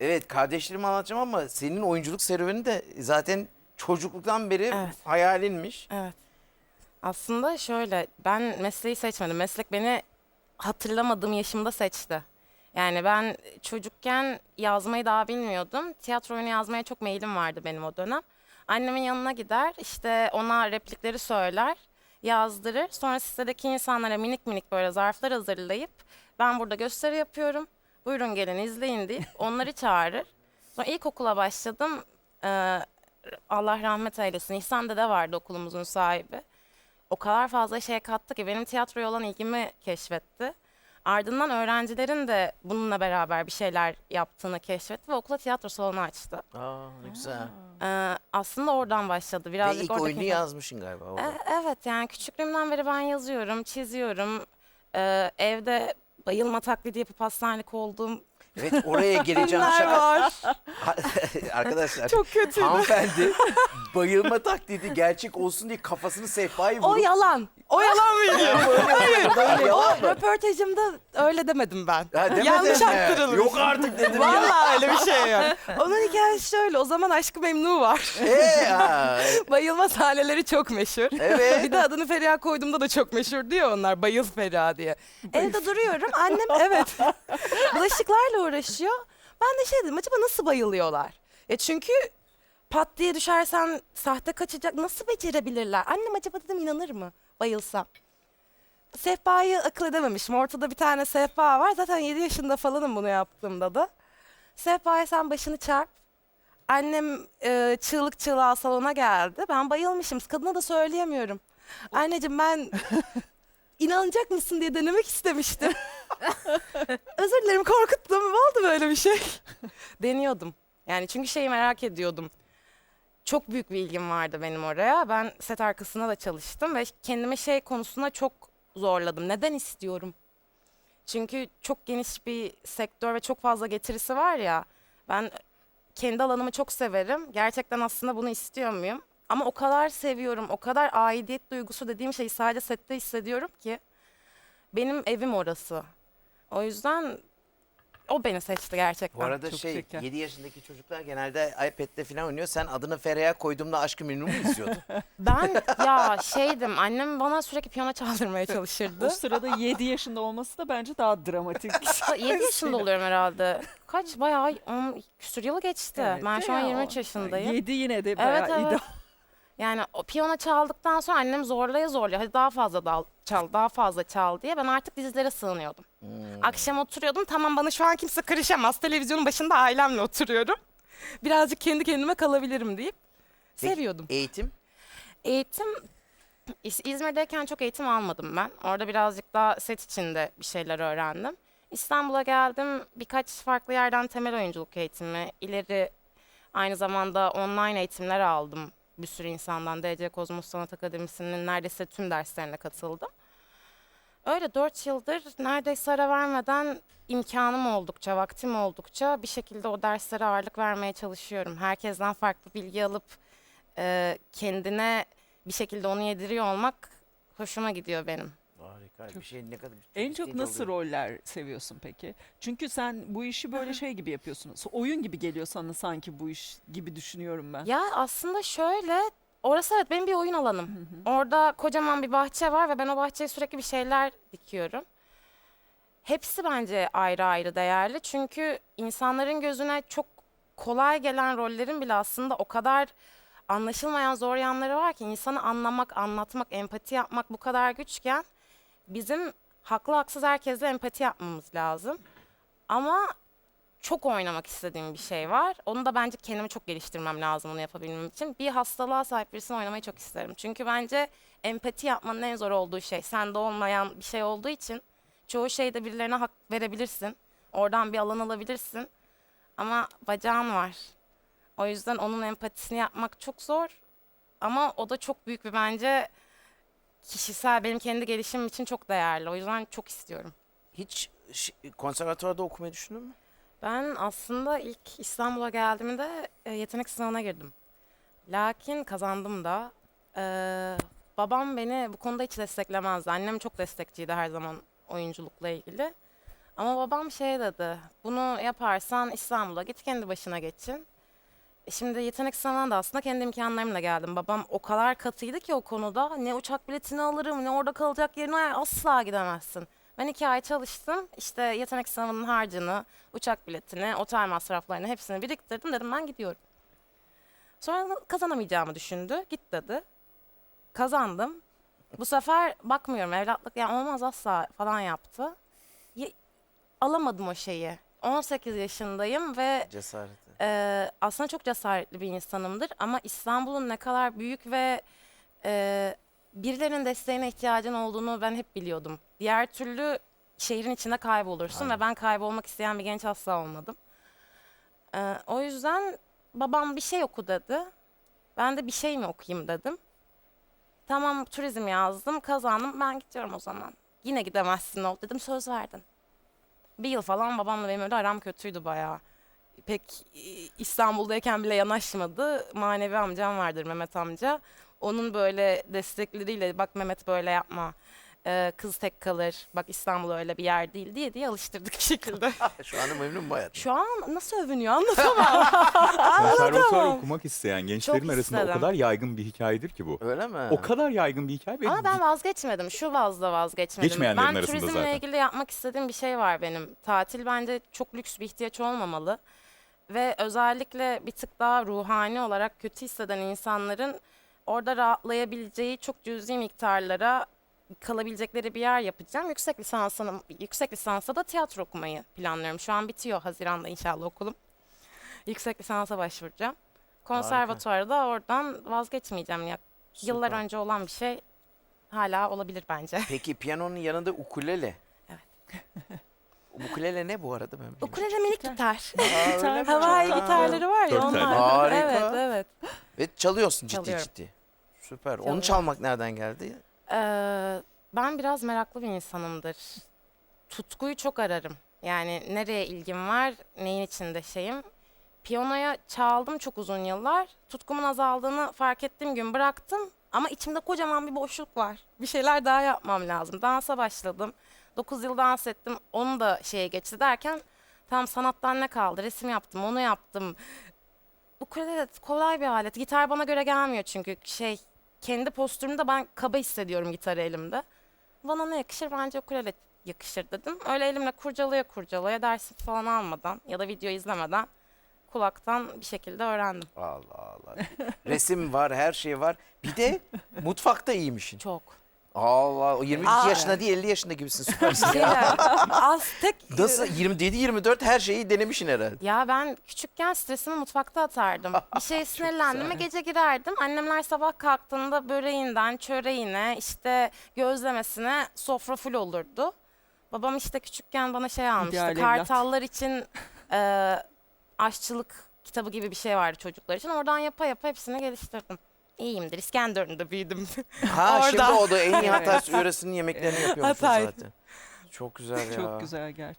Evet kardeşlerimi anlatacağım ama senin oyunculuk serüveni de zaten çocukluktan beri Evet. hayalinmiş. Evet. Aslında şöyle ben mesleği seçmedim. Meslek beni hatırlamadığım yaşımda seçti. Yani ben çocukken yazmayı daha bilmiyordum. Tiyatro oyunu yazmaya çok meylim vardı benim o dönem. Annemin yanına gider, işte ona replikleri söyler, yazdırır. Sonra sitedeki insanlara minik minik böyle zarflar hazırlayıp ben burada gösteri yapıyorum. Buyurun gelin izleyin deyip onları çağırır. Sonra ilkokula başladım. Ee, Allah rahmet eylesin. İhsan Dede vardı okulumuzun sahibi. O kadar fazla şey kattı ki benim tiyatroya olan ilgimi keşfetti. Ardından öğrencilerin de bununla beraber bir şeyler yaptığını keşfetti ve okula tiyatro salonu açtı. Aa ne güzel. Ee, aslında oradan başladı. Ve Birazcık ilk oradaki- oyunu yazmışsın galiba orada. E, evet yani küçüklüğümden beri ben yazıyorum, çiziyorum. Ee, evde bayılma taklidi yapıp hastanelik olduğum Evet oraya geleceğim. Şaka- var. Arkadaşlar Çok kötü. hanımefendi bayılma taklidi gerçek olsun diye kafasını sehpayı O vurup yalan. O yalan mıydı? Hayır, Hayır, yalan o mı? röportajımda öyle demedim ben. Ha, demedin Yanlış mi? aktarılmış. Yok artık dedim ya. Vallahi öyle bir şey yok. Onun hikayesi şöyle. O zaman Aşkı Memnu var. Ee, ha, Bayılma sahneleri çok meşhur. Evet. Bir de adını Feriha koyduğumda da çok meşhur diyor onlar. Bayıl Feriha diye. Evde duruyorum. Annem evet. Bulaşıklarla uğraşıyor. Ben de şey dedim acaba nasıl bayılıyorlar? E çünkü pat diye düşersen sahte kaçacak. Nasıl becerebilirler? Annem acaba dedim inanır mı? Bayılsam. Sehpayı akıl edememişim. Ortada bir tane sehpa var. Zaten 7 yaşında falanım bunu yaptığımda da. Sehpaya sen başını çarp. Annem e, çığlık çığlığa salona geldi. Ben bayılmışım. Kadına da söyleyemiyorum. Anneciğim ben inanacak mısın diye denemek istemiştim. Özür dilerim korkuttum. Oldu böyle bir şey? Deniyordum. Yani çünkü şeyi merak ediyordum. Çok büyük bir ilgim vardı benim oraya. Ben set arkasında da çalıştım ve kendimi şey konusunda çok zorladım. Neden istiyorum? Çünkü çok geniş bir sektör ve çok fazla getirisi var ya. Ben kendi alanımı çok severim. Gerçekten aslında bunu istiyor muyum? Ama o kadar seviyorum, o kadar aidiyet duygusu dediğim şeyi sadece sette hissediyorum ki benim evim orası. O yüzden o beni seçti gerçekten. Bu arada Çok şey şeker. 7 yaşındaki çocuklar genelde iPad'de falan oynuyor. Sen adını Feriha koyduğumda aşkı memnun mu izliyordun? Ben ya şeydim, annem bana sürekli piyano çaldırmaya çalışırdı. O sırada 7 yaşında olması da bence daha dramatik. 7 yaşında oluyorum herhalde. Kaç bayağı 10 küsur yılı geçti. Evet ben şu an ya, 23 yaşındayım. 7 yine de bayağı Evet evet. ideal. Yani o piyano çaldıktan sonra annem zorlaya zorlaya hadi daha fazla dal, çal, daha fazla çal diye ben artık dizilere sığınıyordum. Hmm. Akşam oturuyordum tamam bana şu an kimse karışamaz. Televizyonun başında ailemle oturuyorum. Birazcık kendi kendime kalabilirim deyip Peki, seviyordum. Eğitim? Eğitim İz- İzmir'deyken çok eğitim almadım ben. Orada birazcık daha set içinde bir şeyler öğrendim. İstanbul'a geldim. Birkaç farklı yerden temel oyunculuk eğitimi, ileri aynı zamanda online eğitimler aldım. Bir sürü insandan DC Kozmos Sanat Akademisi'nin neredeyse tüm derslerine katıldım. Öyle dört yıldır neredeyse ara vermeden imkanım oldukça, vaktim oldukça bir şekilde o derslere ağırlık vermeye çalışıyorum. Herkesten farklı bilgi alıp e, kendine bir şekilde onu yediriyor olmak hoşuma gidiyor benim. Harika. Bir şey ne kadar En çok nasıl oluyor. roller seviyorsun peki? Çünkü sen bu işi böyle şey gibi yapıyorsun. Oyun gibi geliyor sana sanki bu iş gibi düşünüyorum ben. Ya aslında şöyle, orası evet benim bir oyun alanım. Orada kocaman bir bahçe var ve ben o bahçeye sürekli bir şeyler dikiyorum. Hepsi bence ayrı ayrı değerli. Çünkü insanların gözüne çok kolay gelen rollerin bile aslında o kadar anlaşılmayan zor yanları var ki insanı anlamak, anlatmak, empati yapmak bu kadar güçken bizim haklı haksız herkesle empati yapmamız lazım. Ama çok oynamak istediğim bir şey var. Onu da bence kendimi çok geliştirmem lazım onu yapabilmem için. Bir hastalığa sahip birisini oynamayı çok isterim. Çünkü bence empati yapmanın en zor olduğu şey. Sende olmayan bir şey olduğu için çoğu şeyde birilerine hak verebilirsin. Oradan bir alan alabilirsin. Ama bacağın var. O yüzden onun empatisini yapmak çok zor. Ama o da çok büyük bir bence kişisel benim kendi gelişimim için çok değerli. O yüzden çok istiyorum. Hiç ş- konservatuvarda okumayı düşündün mü? Ben aslında ilk İstanbul'a geldiğimde e, yetenek sınavına girdim. Lakin kazandım da. Ee, babam beni bu konuda hiç desteklemezdi. Annem çok destekçiydi her zaman oyunculukla ilgili. Ama babam şey dedi, bunu yaparsan İstanbul'a git kendi başına geçin. E Şimdi yetenek sınavına da aslında kendi imkanlarımla geldim. Babam o kadar katıydı ki o konuda. Ne uçak biletini alırım, ne orada kalacak yerini ayar, asla gidemezsin. Ben iki ay çalıştım. İşte yetenek sınavının harcını, uçak biletini, otel masraflarını hepsini biriktirdim. Dedim ben gidiyorum. Sonra kazanamayacağımı düşündü. Git dedi. Kazandım. Bu sefer bakmıyorum evlatlık ya olmaz asla falan yaptı. Ye- alamadım o şeyi. 18 yaşındayım ve Cesareti. E, aslında çok cesaretli bir insanımdır ama İstanbul'un ne kadar büyük ve e, birilerinin desteğine ihtiyacın olduğunu ben hep biliyordum. Diğer türlü şehrin içinde kaybolursun ve ben kaybolmak isteyen bir genç asla olmadım. E, o yüzden babam bir şey oku dedi. Ben de bir şey mi okuyayım dedim. Tamam turizm yazdım kazandım ben gidiyorum o zaman. Yine gidemezsin ol dedim söz verdin. Bir yıl falan babamla benim öyle aram kötüydü bayağı. Pek e, İstanbul'dayken bile yanaşmadı. Manevi amcam vardır Mehmet amca. Onun böyle destekleriyle bak Mehmet böyle yapma. Ee, kız tek kalır. Bak İstanbul öyle bir yer değil diye diye alıştırdık bir şekilde. Şu anda memnun mu hayatım? Şu an nasıl övünüyor anlatamam. Konservatuvar Anlatamam. okumak isteyen gençlerin arasında istedim. o kadar yaygın bir hikayedir ki bu. Öyle mi? O kadar yaygın bir hikaye Ama ben vazgeçmedim. Şu vazda vazgeçmedim. Geçmeyenlerin ben arasında turizmle zaten. ilgili yapmak istediğim bir şey var benim. Tatil bence çok lüks bir ihtiyaç olmamalı. Ve özellikle bir tık daha ruhani olarak kötü hisseden insanların orada rahatlayabileceği çok cüzi miktarlara kalabilecekleri bir yer yapacağım. Yüksek lisansını, yüksek lisansa da tiyatro okumayı planlıyorum. Şu an bitiyor Haziran'da inşallah okulum. Yüksek lisansa başvuracağım. Konservatuvarda da oradan vazgeçmeyeceğim. Ya, Yıllar önce olan bir şey hala olabilir bence. Peki piyanonun yanında ukulele. Ukulele ne bu arada ben. Ukulele minik gitar. Mi? Havai gitarları var ya Dört onlar. tane. Harika. Evet evet. Ve çalıyorsun ciddi Çalıyorum. ciddi. Süper. Onu Çalıyorum. çalmak nereden geldi? Ee, ben biraz meraklı bir insanımdır. Tutkuyu çok ararım. Yani nereye ilgim var, neyin içinde şeyim. Piyanoya çaldım çok uzun yıllar. Tutkumun azaldığını fark ettiğim gün bıraktım. Ama içimde kocaman bir boşluk var. Bir şeyler daha yapmam lazım. Dansa başladım. 9 yıl dans ettim. Onu da şeye geçti derken tam sanattan ne kaldı? Resim yaptım, onu yaptım. Ukulele de kolay bir alet. Gitar bana göre gelmiyor çünkü şey kendi postürümde ben kaba hissediyorum gitarı elimde. Bana ne yakışır bence ukulele yakışır dedim. Öyle elimle kurcalaya kurcalaya dersim falan almadan ya da video izlemeden kulaktan bir şekilde öğrendim. Allah Allah. Resim var, her şey var. Bir de mutfakta iyiymişsin. Çok. Allah, o 22 Aa, yaşında değil 50 yaşında gibisin süpersin ya. az tek Nasıl 27 24 her şeyi denemişsin herhalde. Ya ben küçükken stresimi mutfakta atardım. Bir şey sinirlendim ve gece girerdim. Annemler sabah kalktığında böreğinden çöreğine işte gözlemesine sofra full olurdu. Babam işte küçükken bana şey almıştı. Evlat. Kartallar için e, aşçılık kitabı gibi bir şey vardı çocuklar için. Oradan yapa yapa hepsini geliştirdim. İyiyimdir. İskenderun'da büyüdüm. Ha şimdi Orada. o da en iyi Hatay yöresinin yemeklerini yapıyormuş Hatay. zaten. Çok güzel ya. Çok güzel gerçekten.